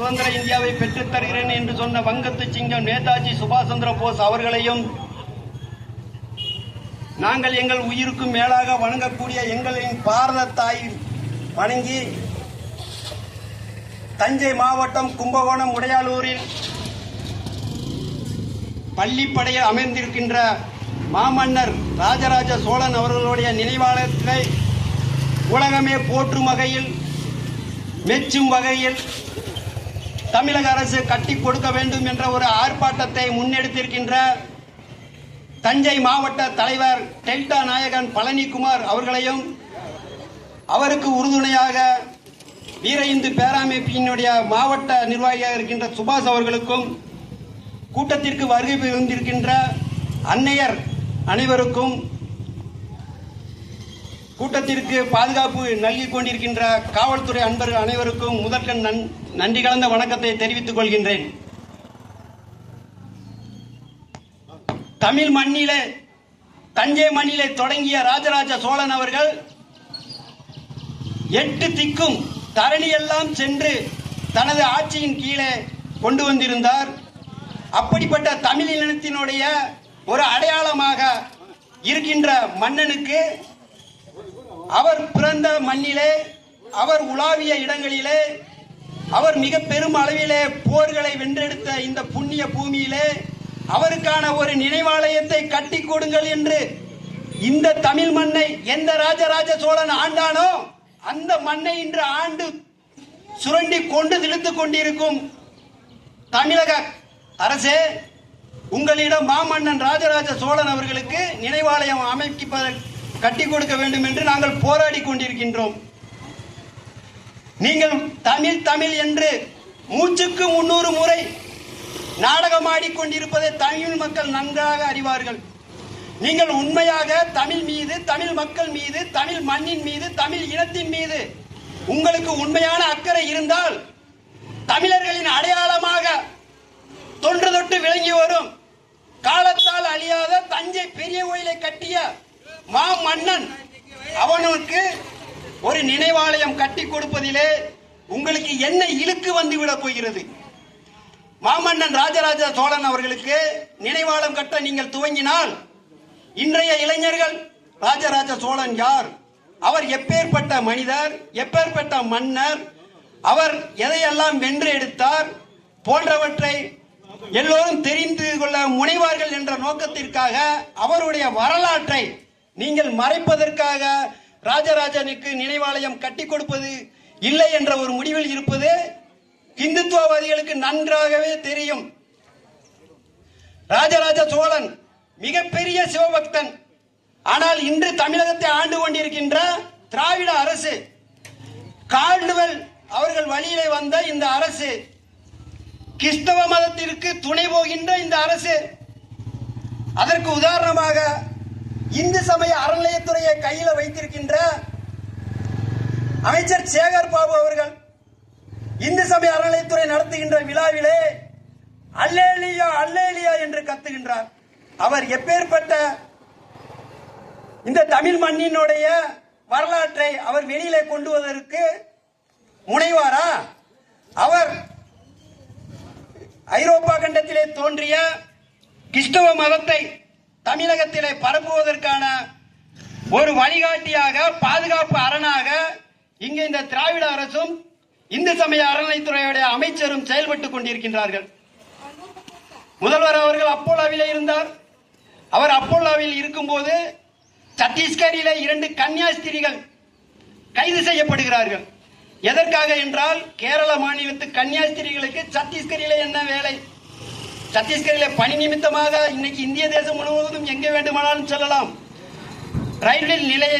சுதந்திர இந்தியாவை பெற்றுத் தருகிறேன் என்று சொன்ன வங்கத்து சிங்கம் நேதாஜி சுபாஷ் சந்திர போஸ் அவர்களையும் நாங்கள் எங்கள் உயிருக்கும் மேலாக வணங்கக்கூடிய எங்களின் பாரத தாய் வணங்கி தஞ்சை மாவட்டம் கும்பகோணம் உடையாலூரில் பள்ளிப்படையில் அமைந்திருக்கின்ற மாமன்னர் ராஜராஜ சோழன் அவர்களுடைய நினைவாளத்தை உலகமே போற்றும் வகையில் மெச்சும் வகையில் தமிழக அரசு கட்டி கொடுக்க வேண்டும் என்ற ஒரு ஆர்ப்பாட்டத்தை முன்னெடுத்திருக்கின்ற தஞ்சை மாவட்ட தலைவர் டெல்டா நாயகன் பழனிக்குமார் அவர்களையும் அவருக்கு உறுதுணையாக வீர இந்து பேராமைப்பினுடைய மாவட்ட நிர்வாகியாக இருக்கின்ற சுபாஷ் அவர்களுக்கும் கூட்டத்திற்கு வருகை புரிந்திருக்கின்ற அன்னையர் அனைவருக்கும் கூட்டத்திற்கு பாதுகாப்பு நல்கி கொண்டிருக்கின்ற காவல்துறை அன்பர்கள் அனைவருக்கும் முதற்கண் நன்- நன்றி கலந்த வணக்கத்தை தெரிவித்துக் கொள்கின்றேன். தமிழ் மண்ணிலே தஞ்சை மண்ணிலே தொடங்கிய ராஜராஜ சோழன் அவர்கள் எட்டு திக்கும் தரணியெல்லாம் சென்று தனது ஆட்சியின் கீழே கொண்டு வந்திருந்தார். அப்படிப்பட்ட தமிழ் இனத்தினுடைய ஒரு அடையாளமாக இருக்கின்ற மன்னனுக்கு அவர் பிறந்த மண்ணிலே அவர் உலாவிய இடங்களிலே அவர் மிக பெரும் அளவிலே போர்களை வென்றெடுத்த இந்த புண்ணிய பூமியிலே அவருக்கான ஒரு நினைவாலயத்தை கட்டி கொடுங்கள் என்று இந்த தமிழ் மண்ணை எந்த ராஜராஜ சோழன் ஆண்டானோ அந்த மண்ணை இன்று ஆண்டு சுரண்டி கொண்டு திழுத்து கொண்டிருக்கும் தமிழக அரசே உங்களிடம் மாமன்னன் ராஜராஜ சோழன் அவர்களுக்கு நினைவாலயம் அமைப்ப கட்டி கொடுக்க வேண்டும் என்று நாங்கள் போராடி கொண்டிருக்கின்றோம். நீங்கள் தமிழ் தமிழ் என்று மூச்சுக்கு முன்னூறு முறை நாடகமாடிக் கொண்டிருப்பதை தமிழ் மக்கள் நன்றாக அறிவார்கள். நீங்கள் உண்மையாக தமிழ் மீது தமிழ் மக்கள் மீது தமிழ் மண்ணின் மீது தமிழ் இனத்தின் மீது உங்களுக்கு உண்மையான அக்கறை இருந்தால் தமிழர்களின் அடையாளமாக தொன்று தொட்டு விளங்கி வரும். காலத்தால் அழியாத தஞ்சை பெரிய கோயிலை கட்டிய மா மன்னன் அவனுக்கு ஒரு நினைவாலயம் கட்டி கொடுப்பதிலே உங்களுக்கு என்ன இழுக்கு வந்து விட போகிறது. மாமன்னன் ராஜராஜ சோழன் அவர்களுக்கு நினைவாலம் கட்ட நீங்கள் துவங்கினால் இன்றைய இளைஞர்கள் ராஜராஜ சோழன் யார்? அவர் எப்பேற்பட்ட மனிதர் எப்பேற்பட்ட மன்னர் அவர் எதையெல்லாம் வென்று எடுத்தார் போன்றவற்றை எல்லோரும் தெரிந்து கொள்ள முனைவார்கள் என்ற நோக்கத்திற்காக அவருடைய வரலாற்றை நீங்கள் மறைப்பதற்காக ராஜராஜனுக்கு நினைவாலயம் கட்டி கொடுப்பது இல்லை என்ற ஒரு முடிவில் இருப்பது இந்துத்துவவாதிகளுக்கு நன்றாகவே தெரியும். ராஜராஜ சோழன் மிகப்பெரிய சிவபக்தன். ஆனால் இன்று தமிழகத்தை ஆண்டு கொண்டிருக்கின்ற திராவிட அரசு கால்டுவல் அவர்கள் வழியிலே வந்த இந்த அரசு கிறிஸ்தவ மதத்திற்கு துணை போகின்ற இந்த அரசு அதற்கு உதாரணமாக இந்து சமய அறநிலையத்துறையை கையில வைத்திருக்கின்ற அமைச்சர் சேகர் பாபு அவர்கள் இந்து சமய அறநிலையத்துறை நடத்துகின்ற விழாவிலே அல்லேலியா அல்லேலியா என்று கத்துகின்றார். அவர் எப்பேற்பட்ட இந்த தமிழ் மண்ணினுடைய வரலாற்றை அவர் வெளியிலே கொண்டு வருவதற்கு முனைவாரா? அவர் ஐரோப்பா கண்டத்திலே தோன்றிய கிறிஸ்தவ மதத்தை தமிழகத்திலே பரப்புவதற்கான ஒரு வழிகாட்டியாக பாதுகாப்பு அரணாக இங்கு இந்த திராவிட அரசும் இந்து சமய அறநிலைத்துறையுடைய அமைச்சரும் செயல்பட்டுக் கொண்டிருக்கின்றார்கள். முதல்வர் அவர்கள் அப்போலாவில் இருந்தார். அவர் அப்போலாவில் இருக்கும்போது சத்தீஸ்கரில இரண்டு கன்னியாஸ்திரிகள் கைது செய்யப்படுகிறார்கள். எதற்காக என்றால் கேரள மாநிலத்து கன்னியாஸ்திரிகளுக்கு சத்தீஸ்கரில என்ன வேலை? சத்தீஸ்கரில் பணி நிமித்தமாக இன்னைக்கு இந்திய தேசம் முழுவதும் எங்கே வேண்டுமானாலும் செல்லலாம். ரயில்வே நிலைய